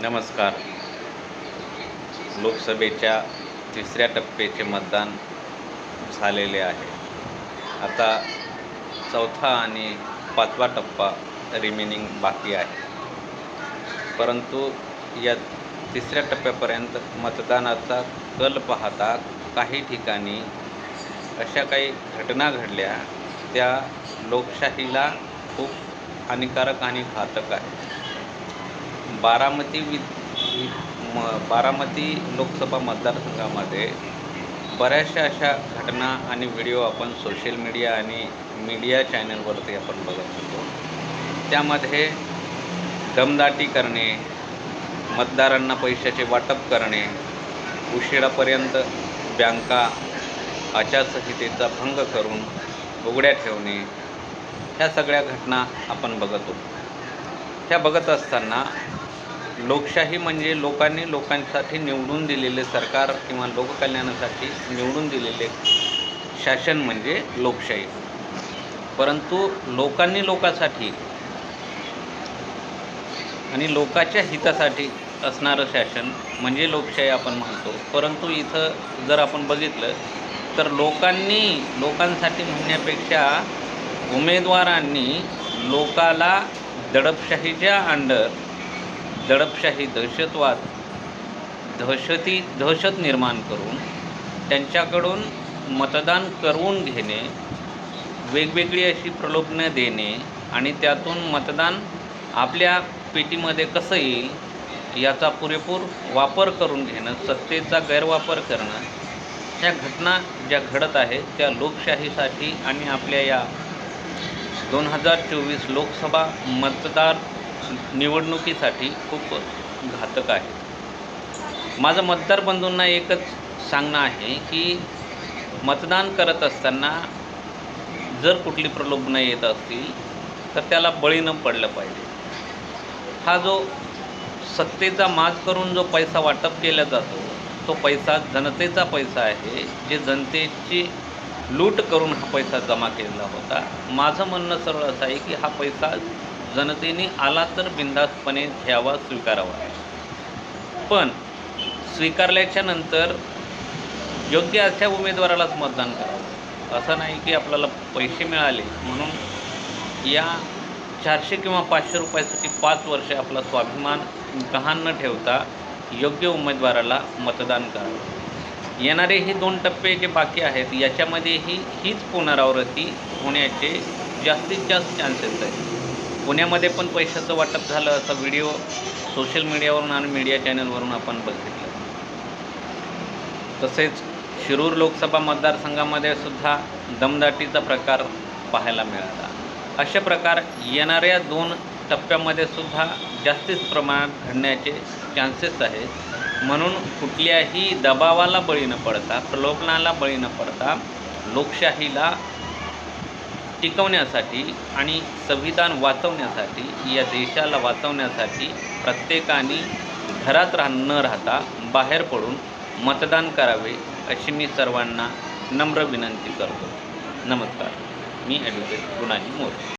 नमस्कार. लोकसभेच्या तिसऱ्या टप्प्याचे मतदान झालेले आहे. आता चौथा आणि पाचवा टप्पा रिमेनिंग बाकी आहे. परंतु या तिसऱ्या टप्प्यापर्यंत मतदानाचा कल पाहता काही ठिकाणी अशा काही घटना घडल्या त्या लोकशाहीला खूप हानिकारक आणि घातक आहे बारामती वि म बारामती लोकसभा मतदारसंघामध्ये बऱ्याचशा अशा घटना आणि व्हिडिओ आपण सोशल मीडिया आणि मीडिया चॅनलवरती आपण बघत होतो. त्यामध्ये दमदाटी करणे मतदारांना पैशाचे वाटप करणे उशिरापर्यंत बँका आचारसंहितेचा भंग करून उघड्या ठेवणे ह्या सगळ्या घटना आपण बघत होतो. ह्या बघत असताना लोकशाही म्हणजे लोकांनी लोकांसाठी निवडून दिलेले सरकार किंवा लोककल्याणासाठी निवडून दिलेले शासन म्हणजे लोकशाही. परंतु लोकांनी लोकांसाठी आणि लोकाच्या हितासाठी असणारं शासन म्हणजे लोकशाही आपण म्हणतो. परंतु इथं जर आपण बघितलं तर लोकांनी लोकांसाठी म्हणण्यापेक्षा उमेदवारांनी लोकाला दडपशाहीच्या अंडर दडपशाही दहशतवाद दहशती दहशत निर्माण करून त्यांच्याकडून मतदान करवून घेणे वेगवेगळी अशी प्रलोभनं देणे आणि त्यातून मतदान आपल्या पेटीमध्ये कसं येईल याचा पुरेपूर वापर करून घेणं सत्तेचा गैरवापर करणं ह्या घटना ज्या घडत आहेत त्या लोकशाहीसाठी आणि आपल्या या दोन हजार चोवीस लोकसभा मतदार निवडणुकीसाठी खूप घातक आहे. माझं मतदार बंधूंना एकच सांगणं आहे की मतदान करत असताना जर कुठली प्रलोभनं येत असतील तर त्याला बळी न पडलं पाहिजे. हा जो सत्तेचा माज करून जो पैसा वाटप केला जातो तो पैसा जनतेचा पैसा आहे. जे जनतेची लूट करून हा पैसा जमा केलेला होता माझं म्हणणं सरळ असं आहे की हा पैसा जनतेने आला तर बिनधास्तपणे घ्यावा स्वीकारावा. पण स्वीकारल्याच्या नंतर योग्य अशा उमेदवारालाच मतदान करावं. असं नाही की आपल्याला पैसे मिळाले म्हणून या चारशे किंवा पाचशे रुपयासाठी पाच वर्षे आपला स्वाभिमान गहाण न ठेवता योग्य उमेदवाराला मतदान करावं. येणारे हे दोन टप्पे जे बाकी आहेत याच्यामध्येही हीच पुनरावृत्ती होण्याचे जास्तीत जास्त चान्सेस आहेत. पुण्यामध्ये पण पैशाचं वाटप झालं असा व्हिडिओ सोशल मीडियावरून आणि मीडिया चॅनलवरून आपण बघितलं. तसेच शिरूर लोकसभा मतदारसंघामध्ये सुद्धा दमदाटीचा प्रकार पाहायला मिळाला. अशा प्रकार येणाऱ्या दोन टप्प्यामध्ये सुद्धा जास्तीच प्रमाणात घडण्याचे चान्सेस आहेत. म्हणून कुठल्याही दबावाला बळी न पडता प्रलोभनाला बळी न पडता लोकशाहीला टिकवण्यासाठी आणि संविधान वाचवण्यासाठी या देशाला वाचवण्यासाठी प्रत्येकाने घरात राह न राहता बाहेर पडून मतदान करावे अशी मी सर्वांना नम्र विनंती करतो. नमस्कार. मी ॲडव्होकेट गुणाजी मोरे.